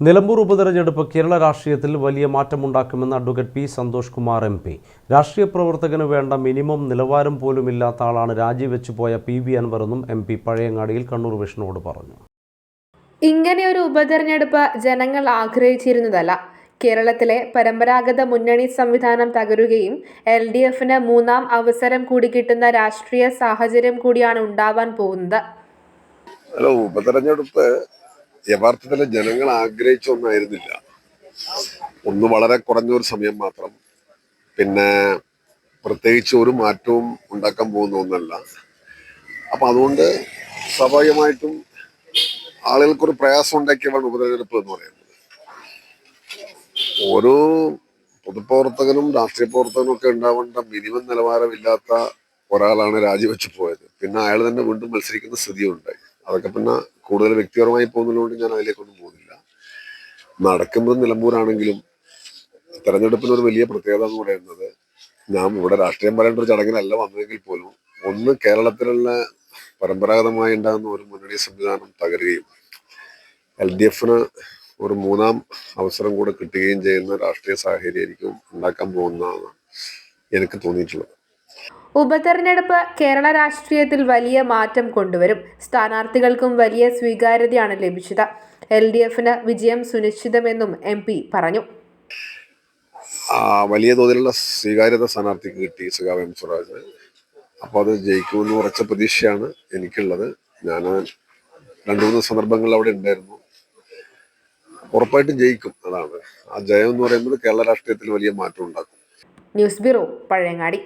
നിലമ്പൂർ ഉപതെരഞ്ഞെടുപ്പ് കേരള രാഷ്ട്രീയത്തിൽ വലിയ മാറ്റമുണ്ടാക്കുമെന്ന് advocate P Santhosh Kumar M P. രാഷ്ട്രീയ പ്രവർത്തകന് വേണ്ട മിനിമം നിലവാരം പോലും ഇല്ലാത്ത ആളാണ് രാജിവെച്ചു പോയ പി വി അൻവറെന്നും എം പി പഴയങ്ങാടിയിൽ കണ്ണൂർ വിഷ്ണുവോട് പറഞ്ഞു. ഇങ്ങനെയൊരു ഒരു ഉപതെരഞ്ഞെടുപ്പ് ജനങ്ങൾ ആഗ്രഹിച്ചിരുന്നതല്ല. കേരളത്തിലെ പരമ്പരാഗത മുന്നണി സംവിധാനം തകരുകയും എൽ ഡി എഫിന് മൂന്നാം അവസരം കൂടി കിട്ടുന്ന രാഷ്ട്രീയ സാഹചര്യം കൂടിയാണ് ഉണ്ടാവാൻ പോകുന്നത്. ഹലോ ഉപതെരഞ്ഞെടുപ്പ് യഥാർത്ഥത്തിൽ ജനങ്ങൾ ആഗ്രഹിച്ച ഒന്നായിരുന്നില്ല. ഒന്ന് വളരെ കുറഞ്ഞ ഒരു സമയം മാത്രം. പിന്നെ പ്രത്യേകിച്ച് ഒരു മാറ്റവും ഉണ്ടാക്കാൻ പോകുന്ന ഒന്നല്ല. അപ്പൊ അതുകൊണ്ട് സ്വാഭാവികമായിട്ടും ആളുകൾക്കൊരു പ്രയാസം ഉണ്ടാക്കിയതാണ് ഉപതെരഞ്ഞെടുപ്പ് എന്ന് പറയുന്നത്. ഓരോ പൊതുപ്രവർത്തകനും രാഷ്ട്രീയ പ്രവർത്തകനും ഒക്കെ ഉണ്ടാവേണ്ട മിനിമം നിലവാരമില്ലാത്ത ഒരാളാണ് രാജിവെച്ചു പോയത്. പിന്നെ അയാൾ തന്നെ വീണ്ടും മത്സരിക്കുന്ന സ്ഥിതിയുണ്ടായി അതൊക്കെ പിന്നെ കൂടുതൽ വ്യക്തിപരമായി പോകുന്നതുകൊണ്ട് ഞാൻ അതിലേക്കൊന്നും പോകുന്നില്ല. നടക്കുന്നത് നിലമ്പൂരാണെങ്കിലും തെരഞ്ഞെടുപ്പിന് ഒരു വലിയ പ്രത്യേകത എന്ന് പറയുന്നത് ഞാൻ ഇവിടെ രാഷ്ട്രീയം പറയേണ്ട ഒരു ചടങ്ങിനല്ല വന്നതെങ്കിൽ പോലും ഒന്ന് കേരളത്തിലുള്ള പരമ്പരാഗതമായി ഉണ്ടാകുന്ന ഒരു മുന്നണി സംവിധാനം തകരുകയും എൽ ഡി എഫിന് ഒരു മൂന്നാം അവസരം കൂടെ കിട്ടുകയും ചെയ്യുന്ന രാഷ്ട്രീയ സാഹചര്യം ഉണ്ടാക്കാൻ പോകുന്നതാണ് എനിക്ക് തോന്നിയിട്ടുള്ളത്. ഉപതെരഞ്ഞെടുപ്പ് കേരള രാഷ്ട്രീയത്തിൽ വലിയ മാറ്റം കൊണ്ടുവരും. സ്ഥാനാർത്ഥികൾക്കും വലിയ സ്വീകാര്യതയാണ് ലഭിച്ചത്. എൽ ഡി എഫിന് വിജയം സുനിശ്ചിതമെന്നും എം പി പറഞ്ഞു. വലിയ തോതിലുള്ള സ്വീകാര്യത സ്ഥാനാർത്ഥിക്ക് കിട്ടി സുഗാവ് എം സ്വരാജ്. അപ്പോൾ അത് ജയിക്കുമെന്ന് ഉറച്ച പ്രതീക്ഷയാണ് എനിക്കുള്ളത്. ഞാൻ രണ്ടു മൂന്ന് സന്ദർഭങ്ങളിൽ അവിടെ ഉണ്ടായിരുന്നു. ഉറപ്പായിട്ടും ജയിക്കും അതാണ്. ആ ജയം എന്ന് പറയുന്നത് കേരള രാഷ്ട്രീയത്തിൽ വലിയ മാറ്റം ഉണ്ടാക്കും. News bureau Pazhayangadi.